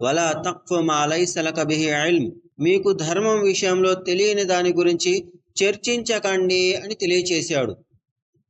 వలా తక్ఫు మాలై సలక బిహి ఇల్మ్. మీకు ధర్మం విషయంలో తెలియని దాని గురించి చర్చించకండి అని తెలియచేశాడు.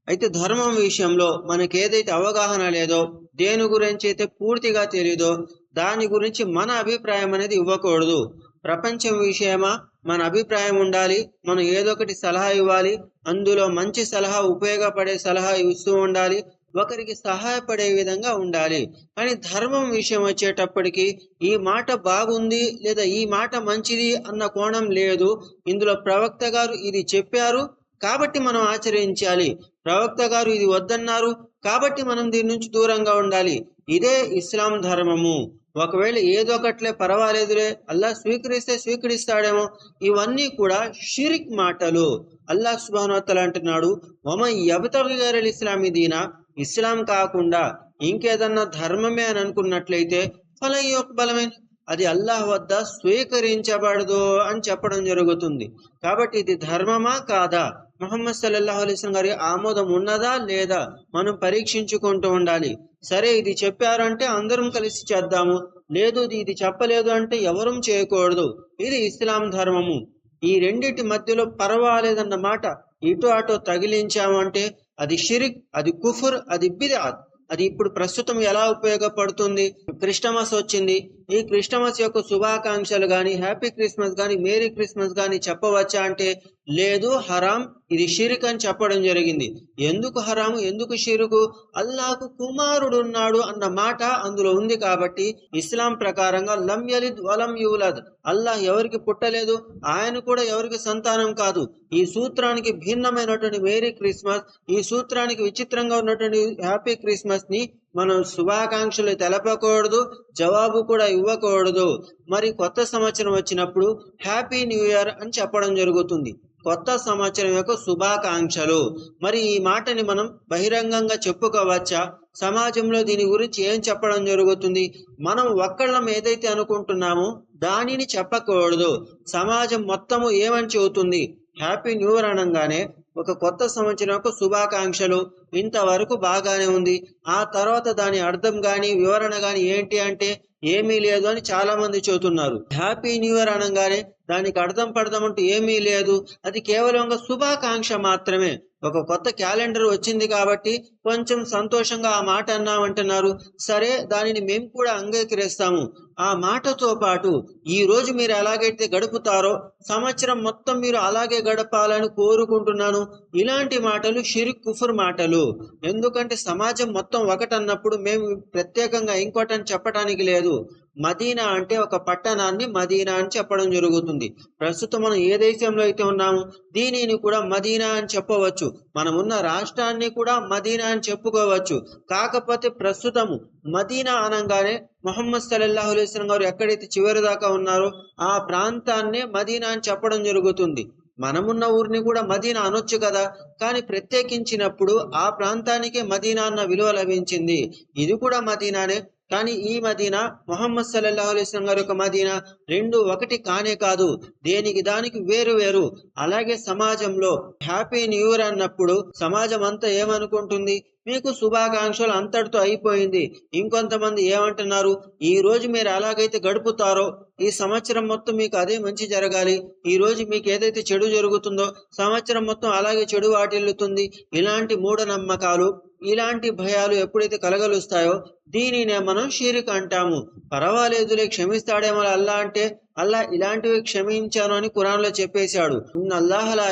అయితే ధర్మం విషయంలో మనకి ఏదైతే అవగాహన లేదో దేని గురించి అయితే పూర్తిగా తెలియదో దాని గురించి మన అభిప్రాయం అనేది ఇవ్వకూడదు. ప్రపంచం విషయమా? మన అభిప్రాయం ఉండాలి మనం ఏదో ఒకటి సలహా ఇవ్వాలి అందులో మంచి సలహా ఉపయోగపడే సలహా ఇస్తూ ఉండాలి ఒకరికి సహాయపడే విధంగా ఉండాలి. కానీ ధర్మం విషయం వచ్చేటప్పటికి ఈ మాట బాగుంది లేదా ఈ మాట మంచిది అన్న కోణం లేదు. ఇందులో ప్రవక్త గారు ఇది చెప్పారు. కాబట్టి మనం ఆచరించాలి. ప్రవక్త గారు ఇది వద్దన్నారు. కాబట్టి మనం దీని నుంచి దూరంగా ఉండాలి. ఇదే ఇస్లాం ధర్మము. ఒకవేళ ఏదో ఒకట్లే పర్వాలేదులే. అల్లా స్వీకరిస్తే స్వీకరిస్తాడేమో. ఇవన్నీ కూడా షిరిక్ మాటలు. అల్లాహ్ సుబానోత్తల అంటున్నాడు. ఒమ యబతగి గారు ఇస్లామీ దీనా? ఇస్లాం కాకుండా ఇంకేదన్నా ధర్మమే అని అనుకున్నట్లయితే ఫలం యొక్క బలమైన అది అల్లాహ్ వద్ద స్వీకరించబడదు అని చెప్పడం జరుగుతుంది. కాబట్టి ఇది ధర్మమా కాదా? మహమ్మద్ సల్లల్లాహు అలీస్లం గారి ఆమోదం ఉన్నదా లేదా? మనం పరీక్షించుకుంటూ ఉండాలి. సరే ఇది చెప్పారంటే అందరం కలిసి చేద్దాము. లేదు ఇది చెప్పలేదు అంటే ఎవరూ చేయకూడదు. ఇది ఇస్లాం ధర్మము. ఈ రెండింటి మధ్యలో పర్వాలేదన్న మాట ఇటు అటు తగిలించామంటే అది షిరిక్ అది కుఫుర్ అది బిదాత్ అది ఇప్పుడు ప్రస్తుతం ఎలా ఉపయోగపడుతుంది? క్రిస్టమస్ వచ్చింది. ఈ క్రిస్టమస్ యొక్క శుభాకాంక్షలు కానీ హ్యాపీ క్రిస్మస్ కానీ మేరీ క్రిస్మస్ కానీ చెప్పవచ్చా అంటే లేదు హరాం ఇది షిరిక్ అని చెప్పడం జరిగింది. ఎందుకు హరాము? ఎందుకు షిరుకు? అల్లాకు కుమారుడు ఉన్నాడు అన్న మాట అందులో ఉంది కాబట్టి ఇస్లాం ప్రకారంగా లం యలిద్ వలం యూలద్ అల్లాహ్ ఎవరికి పుట్టలేదు? ఆయన కూడా ఎవరికి సంతానం కాదు. ఈ సూత్రానికి భిన్నమైనటువంటి మేరీ క్రిస్మస్ ఈ సూత్రానికి విచిత్రంగా ఉన్నటువంటి హ్యాపీ క్రిస్మస్ని మనం శుభాకాంక్షలు తెలపకూడదు జవాబు కూడా ఇవ్వకూడదు. మరి కొత్త సంవత్సరం వచ్చినప్పుడు హ్యాపీ న్యూ ఇయర్ అని చెప్పడం జరుగుతుంది. కొత్త సంవత్సరం యొక్క శుభాకాంక్షలు. మరి ఈ మాటని మనం బహిరంగంగా చెప్పుకోవచ్చా? సమాజంలో దీని గురించి ఏం చెప్పడం జరుగుతుంది? మనం ఒక్కళ్ళం ఏదైతే అనుకుంటున్నామో దానిని చెప్పకూడదు. సమాజం మొత్తము ఏమని చెబుతుంది? హ్యాపీ న్యూ ఇయర్ అనగానే ఒక కొత్త సంవత్సరం యొక్క శుభాకాంక్షలు. ఇంతవరకు బాగానే ఉంది. ఆ తర్వాత దాని అర్థం గాని వివరణ గాని ఏంటి అంటే ఏమీ లేదు అని చాలా మంది చెబుతున్నారు. హ్యాపీ న్యూ ఇయర్ అనగానే దానికి అర్థం పడదాం అంటూ ఏమీ లేదు. అది కేవలం ఒక శుభాకాంక్ష మాత్రమే. ఒక కొత్త క్యాలెండర్ వచ్చింది కాబట్టి కొంచెం సంతోషంగా ఆ మాట అన్నామంటున్నారు. సరే దానిని మేము కూడా అంగీకరిస్తాము. ఆ మాటతో పాటు ఈ రోజు మీరు ఎలాగైతే గడుపుతారో సంవత్సరం మొత్తం మీరు అలాగే గడపాలని కోరుకుంటున్నాను. ఇలాంటి మాటలు షిరిక్ కుఫుర్ మాటలు. ఎందుకంటే సమాజం మొత్తం ఒకటన్నప్పుడు మేము ప్రత్యేకంగా ఇంకోటని చెప్పడానికి లేదు. మదీనా అంటే ఒక పట్టణాన్ని మదీనా అని చెప్పడం జరుగుతుంది. ప్రస్తుతం మనం ఏ దేశంలో అయితే ఉన్నామో దీనిని కూడా మదీనా అని చెప్పవచ్చు. మనం ఉన్న రాష్ట్రాన్ని కూడా మదీనా అని చెప్పుకోవచ్చు. కాకపోతే ప్రస్తుతము మదీనా అనగానే మొహమ్మద్ సల్లల్లాహు అలైస్లం గారు ఎక్కడైతే చివరి దాకా ఉన్నారో ఆ ప్రాంతాన్నే మదీనా అని చెప్పడం జరుగుతుంది. మనమున్న ఊరిని కూడా మదీనా అనొచ్చు కదా. కానీ ప్రత్యేకించినప్పుడు ఆ ప్రాంతానికే మదీనా అన్న విలువ లభించింది. ఇది కూడా మదీనానే. కానీ ఈ మదీనా మొహమ్మద్ సల్లల్లాహు అలైస్లం గారి యొక్క మదీనా రెండు ఒకటి కానే కాదు. దేనికి దానికి వేరు వేరు. అలాగే సమాజంలో హ్యాపీ న్యూ ఇయర్ అన్నప్పుడు సమాజం అంతా ఏమనుకుంటుంది? మీకు శుభాకాంక్షలు అంతటితో అయిపోయింది. ఇంకొంతమంది ఏమంటున్నారు? ఈ రోజు మీరు ఎలాగైతే గడుపుతారో ఈ సంవత్సరం మొత్తం మీకు అదే మంచి జరగాలి. ఈ రోజు మీకు ఏదైతే చెడు జరుగుతుందో సంవత్సరం మొత్తం అలాగే చెడు వాటిల్లుతుంది. ఇలాంటి మూఢనమ్మకాలు ఇలాంటి భయాలు ఎప్పుడైతే కలగలుస్తాయో దీనినే మనం షీరిక్ అంటాము. పర్వాలేదులే క్షమిస్తాడేమో అల్లా అంటే అల్లా ఇలాంటివి క్షమించాను అని కురాన్లో చెప్పేశాడు. అల్లాహలా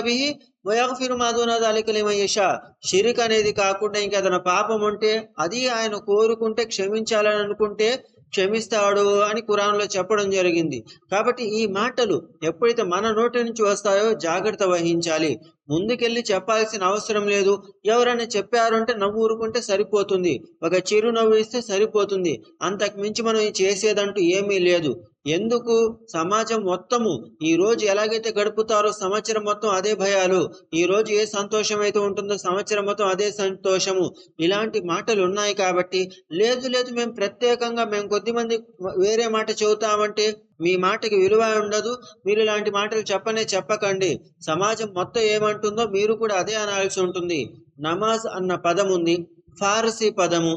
బిహి వయగఫిరు మాదూన షిరిక్ అనేది కాకుండా ఇంకేదైనా పాపం ఉంటే అది ఆయన కోరుకుంటే క్షమించాలని అనుకుంటే క్షమిస్తాడు అని కురాన్లో చెప్పడం జరిగింది. కాబట్టి ఈ మాటలు ఎప్పుడైతే మన నోటి నుంచి వస్తాయో జాగ్రత్త వహించాలి. ముందుకెళ్ళి చెప్పాల్సిన అవసరం లేదు. ఎవరైనా చెప్పారంటే నవ్వు ఊరుకుంటే సరిపోతుంది. ఒక చిరునవ్వు ఇస్తే సరిపోతుంది. అంతకు మించి మనం చేసేదంటూ ఏమీ లేదు. ఎందుకు? సమాజం మొత్తము ఈ రోజు ఎలాగైతే గడుపుతారో సంవత్సరం మొత్తం అదే భయాలు. ఈ రోజు ఏ సంతోషం అయితే ఉంటుందో సంవత్సరం మొత్తం అదే సంతోషము. ఇలాంటి మాటలు ఉన్నాయి కాబట్టి లేదు లేదు మేము ప్రత్యేకంగా మేము కొద్దిమంది వేరే మాట చెబుతామంటే మీ మాటకి విలువ ఉండదు. మీరు ఇలాంటి మాటలు చెప్పనే చెప్పకండి. సమాజం మొత్తం ఏమంటుందో మీరు కూడా అదే అనాల్సి ఉంటుంది. నమాజ్ అన్న పదం ఉంది ఫారసీ పదము.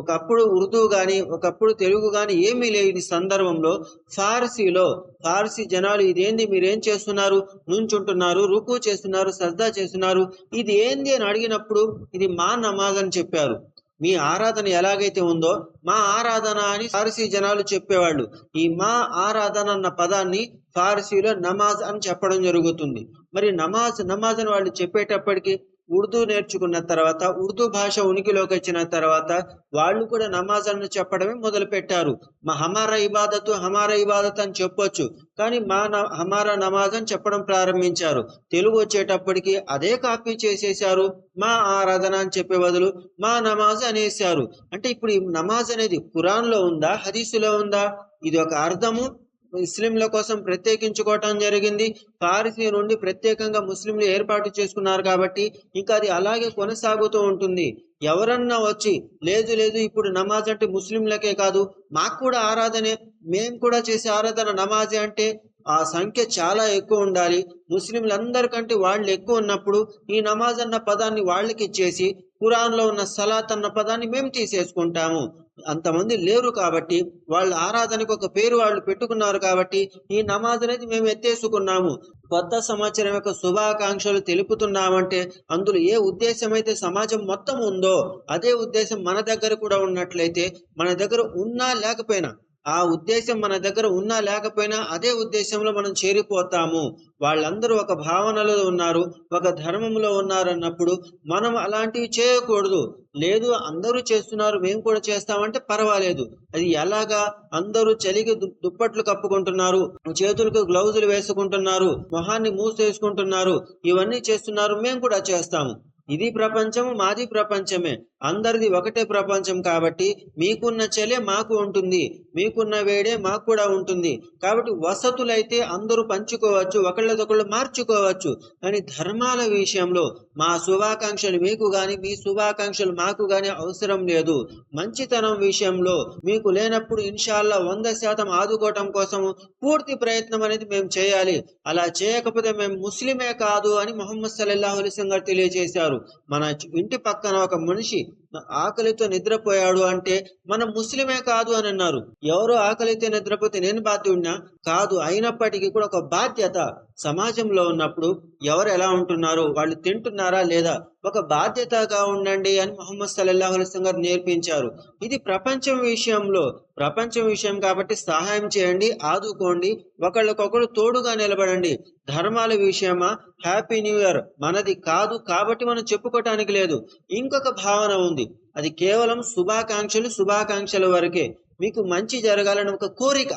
ఒకప్పుడు ఉర్దూ గాని ఒకప్పుడు తెలుగు గాని ఏమీ లేని సందర్భంలో ఫార్సీలో ఫార్సీ జనాలు ఇదేంది? మీరేం చేస్తున్నారు? నుంచుంటున్నారు రుకు చేస్తున్నారు సజ్దా చేస్తున్నారు. ఇది ఏంది అని అడిగినప్పుడు ఇది మా నమాజ్ అని చెప్పారు. మీ ఆరాధన ఎలాగైతే ఉందో మా ఆరాధన అని ఫారసీ జనాలు చెప్పేవాళ్ళు. ఈ మా ఆరాధన అన్న పదాన్ని ఫారసీలో నమాజ్ అని చెప్పడం జరుగుతుంది. మరి నమాజ్ నమాజ్ అని వాళ్ళు చెప్పేటప్పటికి ఉర్దూ నేర్చుకున్న తర్వాత ఉర్దూ భాష ఉనికిలోకి వచ్చిన తర్వాత వాళ్ళు కూడా నమాజ్ అని చెప్పడమే మొదలు పెట్టారు మా హమారా ఇబాదతు హమారా ఇబాదత్ అని చెప్పొచ్చు. కానీ మా న- హమారా నమాజ్ అని చెప్పడం ప్రారంభించారు. తెలుగు వచ్చేటప్పటికి అదే కాపీ చేసేశారు. మా ఆరాధన అని చెప్పే బదులు మా నమాజ్ అనేసారు అంటే ఇప్పుడు ఈ నమాజ్ అనేది ఖురాన్లో ఉందా హదీసులో ఉందా? ఇది ఒక అర్థము. ముస్లింల కోసం ప్రత్యేకించుకోవటం జరిగింది. పారిసీ నుండి ప్రత్యేకంగా ముస్లింలు ఏర్పాటు చేసుకున్నారు కాబట్టి ఇంకా అది అలాగే కొనసాగుతూ ఉంటుంది. ఎవరన్నా వచ్చి లేదు లేదు ఇప్పుడు నమాజ్ అంటే ముస్లింలకే కాదు మాకు కూడా ఆరాధనే మేము కూడా చేసే ఆరాధన నమాజే అంటే ఆ సంఖ్య చాలా ఎక్కువ ఉండాలి. ముస్లింలందరికంటే వాళ్ళు ఎక్కువ ఉన్నప్పుడు ఈ నమాజ్ అన్న పదాన్ని వాళ్ళకి ఇచ్చేసి ఖురాన్లో ఉన్న సలాత్ అన్న పదాన్ని మేము తీసేసుకుంటాము. అంతమంది లేరు కాబట్టి వాళ్ళ ఆరాధనకు ఒక పేరు వాళ్ళు పెట్టుకున్నారు కాబట్టి ఈ నమాజ్ అనేది మేము ఎత్తేసుకున్నాము. కొత్త సంవత్సరం యొక్క శుభాకాంక్షలు తెలుపుతున్నామంటే అందులో ఏ ఉద్దేశం అయితే సమాజం మొత్తం ఉందో అదే ఉద్దేశం మన దగ్గర కూడా ఉన్నట్లయితే మన దగ్గర ఉన్నా లేకపోయినా ఆ ఉద్దేశం మన దగ్గర ఉన్నా లేకపోయినా అదే ఉద్దేశంలో మనం చేరిపోతాము. వాళ్ళందరూ ఒక భావనలో ఉన్నారు ఒక ధర్మంలో ఉన్నారు అన్నప్పుడు మనం అలాంటివి చేయకూడదు. లేదు అందరూ చేస్తున్నారు మేము కూడా చేస్తామంటే పర్వాలేదు. అది ఎలాగా? అందరూ చలికి దు- దుప్పట్లు కప్పుకుంటున్నారు చేతులకు గ్లౌజులు వేసుకుంటున్నారు మొహాన్ని మూసేసుకుంటున్నారు ఇవన్నీ చేస్తున్నారు మేము కూడా చేస్తాము. ఇది ప్రపంచము మాది ప్రపంచమే. అందరిది ఒకటే ప్రపంచం కాబట్టి మీకున్న చలే మాకు ఉంటుంది. మీకున్న వేడే మాకు కూడా ఉంటుంది. కాబట్టి వసతులైతే అందరూ పంచుకోవచ్చు ఒకళ్ళదొకళ్ళు మార్చుకోవచ్చు. కానీ ధర్మాల విషయంలో మా శుభాకాంక్షలు మీకు గాని మీ శుభాకాంక్షలు మాకు గాని అవసరం లేదు. మంచితనం విషయంలో మీకు లేనప్పుడు ఇన్షాల్లా వంద శాతం ఆదుకోవటం కోసం పూర్తి ప్రయత్నం అనేది మేము చేయాలి. అలా చేయకపోతే మేము ముస్లిమే కాదు అని మొహమ్మద్ సల్లల్లాహు అలైహి గారు తెలియజేశారు. మన ఇంటి పక్కన ఒక మనిషి ఆకలితో నిద్రపోయాడు అంటే మనం ముస్లిమే కాదు అని అన్నారు. ఎవరో ఆకలితో నిద్రపోతే నేను బాధ్యుడినా? కాదు అయినప్పటికీ కూడా ఒక బాధ్యత సమాజంలో ఉన్నప్పుడు ఎవరు ఎలా ఉంటున్నారు వాళ్ళు తింటున్నారా లేదా? ఒక బాధ్యతగా ఉండండి అని మొహమ్మద్ సల్లల్లాహు అలైహి గారు నేర్పించారు. ఇది ప్రపంచం విషయంలో ప్రపంచం విషయం కాబట్టి సహాయం చేయండి ఆదుకోండి ఒకళ్ళకొకరు తోడుగా నిలబడండి. ధర్మాల విషయమా? హ్యాపీ న్యూ ఇయర్ మనది కాదు కాబట్టి మనం చెప్పుకోవటానికి లేదు. ఇంకొక భావన ఉంది. అది కేవలం శుభాకాంక్షలు శుభాకాంక్షల వరకే. మీకు మంచి జరగాలని ఒక కోరిక.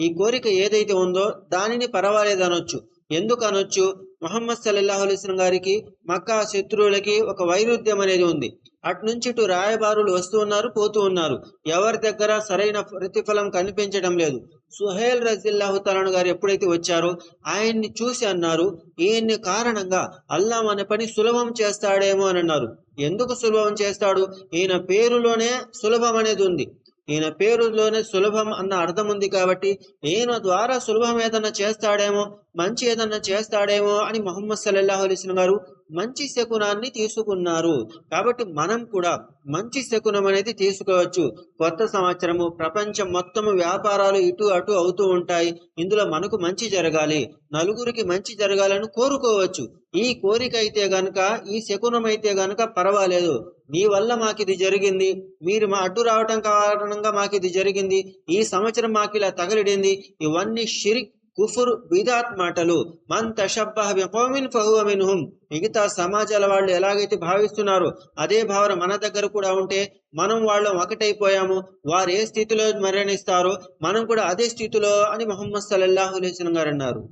ఈ కోరిక ఏదైతే ఉందో దానిని పర్వాలేదు అనొచ్చు. ఎందుకు అనొచ్చు? మొహమ్మద్ సల్లల్లాహు గారికి మక్కా శత్రువులకి ఒక వైరుధ్యం అనేది ఉంది. అటు నుంచి ఇటు రాయబారులు వస్తూ ఉన్నారు పోతూ ఉన్నారు. ఎవరి దగ్గర సరైన ప్రతిఫలం కనిపించడం లేదు. సుహేల్ రజిల్లాహు తలాను గారు ఎప్పుడైతే వచ్చారో ఆయన్ని చూసి అన్నారు ఈయన్ని కారణంగా అల్లా మన పని సులభం చేస్తాడేమో అని అన్నారు. ఎందుకు సులభం చేస్తాడు? ఈయన పేరులోనే సులభం అనేది ఉంది. ఈయన పేరులోనే సులభం అన్న అర్థం ఉంది కాబట్టి ఈయన ద్వారా సులభం ఏదన్నా చేస్తాడేమో మంచి ఏదన్నా చేస్తాడేమో అని మొహమ్మద్ సల్లాహు అలైహి గారు మంచి శకునాన్ని తీసుకున్నారు. కాబట్టి మనం కూడా మంచి శకునం అనేది తీసుకోవచ్చు. కొత్త సంవత్సరము ప్రపంచం మొత్తము వ్యాపారాలు ఇటు అటు అవుతూ ఉంటాయి. ఇందులో మనకు మంచి జరగాలి. నలుగురికి మంచి జరగాలని కోరుకోవచ్చు. ఈ కోరిక అయితే గనుక ఈ శకునం అయితే గనక పర్వాలేదు. మీ వల్ల మాకు ఇది జరిగింది. మీరు మా అడ్డు రావటం కారణంగా మాకు ఇది జరిగింది. ఈ సంవత్సరం మాకు ఇలా తగలిడింది ఇవన్నీ షిరిక్ కుఫుర్ బిదాత్ మాటలు మన్ తషబ్బహ ఫహువ మిన్హుం. మిగతా సమాజాల వాళ్ళు ఎలాగైతే భావిస్తున్నారో అదే భావన మన దగ్గర కూడా ఉంటే మనం వాళ్ళం ఒకటైపోయాము వారు ఏ స్థితిలో మరణిస్తారో మనం కూడా అదే స్థితిలో అని మొహమ్మద్ సల్లల్లాహు గారు అన్నారు.